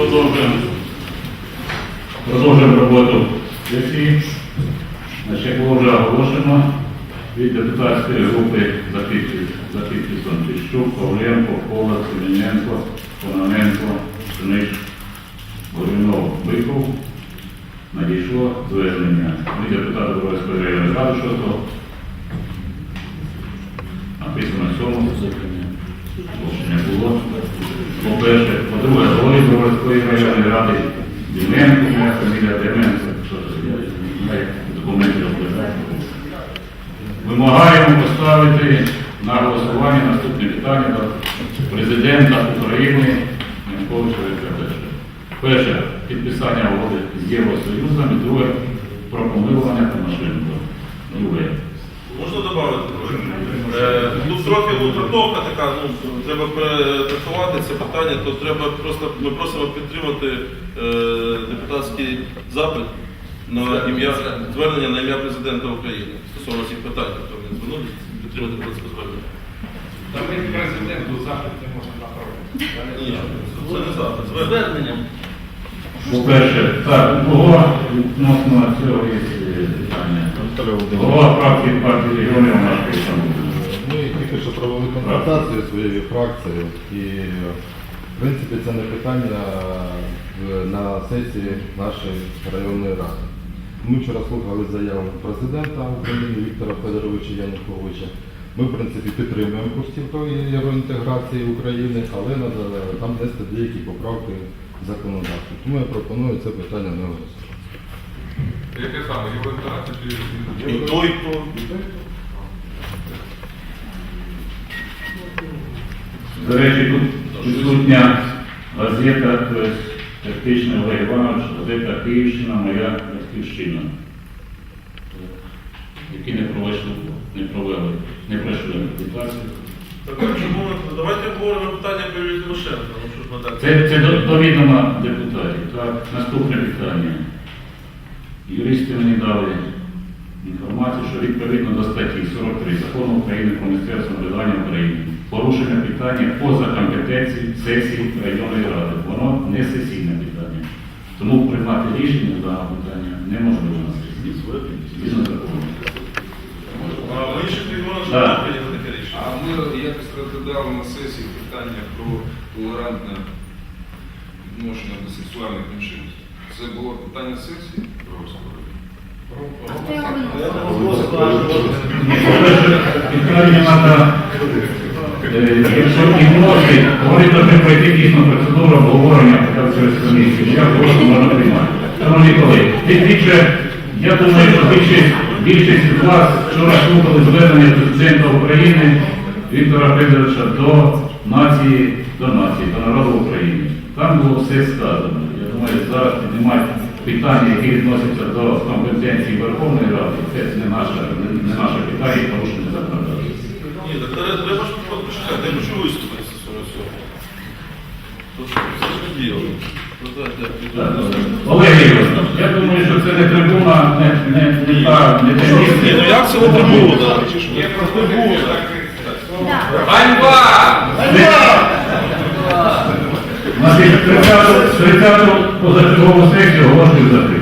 Продовжуємо. Продовжуємо роботу сесії. Як було вже оголошено, від депутатської групи за підпис- за підписом Тищук, Павленко, Кола, Семененко, Кононенко, Шиниш, Горюнов, Биков надійшло звернення. Ми депутати Боровської районної ради, що то написано в цьому Рішення було. По-перше, по-друге, голови Броварської районної ради Діменко, моя фамілія Деменко, документи розглядаю. Вимагаємо поставити на голосування наступне питання до президента України Януковича Віктора Перше, підписання угоди з Євросоюзом, і друге, про помилування Тимошенко. Друге. Можна додати? Е, Тут трохи ну, трактовка така, ну, треба перетрактувати це питання, то треба просто, ми просимо підтримати е, депутатський запит на ім'я, звернення на ім'я президента України стосовно цих питань. Тобто вони звернулися підтримати це звернення. Та ми президенту запит не можемо направити. Ні, це не запит, звернення. По-перше, так, у кого відносно цього е, питання? Голова фракції партії регіонів наш Ми тільки що провели консультацію своєю фракцією і в принципі це не питання е, на сесії нашої районної ради. Ми вчора слухали заяву президента України Віктора Федоровича Януковича. Ми, в принципі, підтримуємо курсів євроінтеграції України, але треба там внести деякі поправки в законодавство. Тому я пропоную це питання не голосувати. Яке саме? Євроінтернація чи І той, і то. До речі, тут присутня газета, тобто фактично Олег Іванович, газета Київщина, моя батьківщина. Які не пройшли, не провели, не пройшли акредитацію. Так, чому ми- давайте обговоримо питання про Юрія Тимошенка. Ну, що ж ми так? Це, це до, до відома депутатів. Так, наступне питання. Юристи мені дали інформацію, що відповідно до статті 43 Закону України про місцеве самоврядування України порушення питання поза компетенцією сесії районної ради. Воно не сесійне питання. Тому приймати рішення даного питання неможливо на сесії. Згідно закону. А ми якось розглядали на сесії питання про толерантне відношення до сексуальних меншинств. Це було питання сесії Е, якщо і вносить, говорить, що пройти дійсно процедуру обговорення через комісію. Я прошу можна приймати. Шановні колеги, більше, я думаю, що більшість, більшість вас вчора слухали звернення президента України Віктора Федоровича до нації, до нації, до народу України. Там було все сказано. Я думаю, зараз піднімати питання, які відносяться до компетенції Верховної Ради, це не наше, не, не наше питання і порушення законодавства. Ні, так треба, ж почекати, я хочу виступити з цього всього. Що, не. Ну. Олег Ігорович, я думаю, що це не трибуна, не, не, не та, не те Ні, місце. ну як це не трибуна? Є просто трибуна. Значить, 30 30 позачергову сесію оголошую закритою.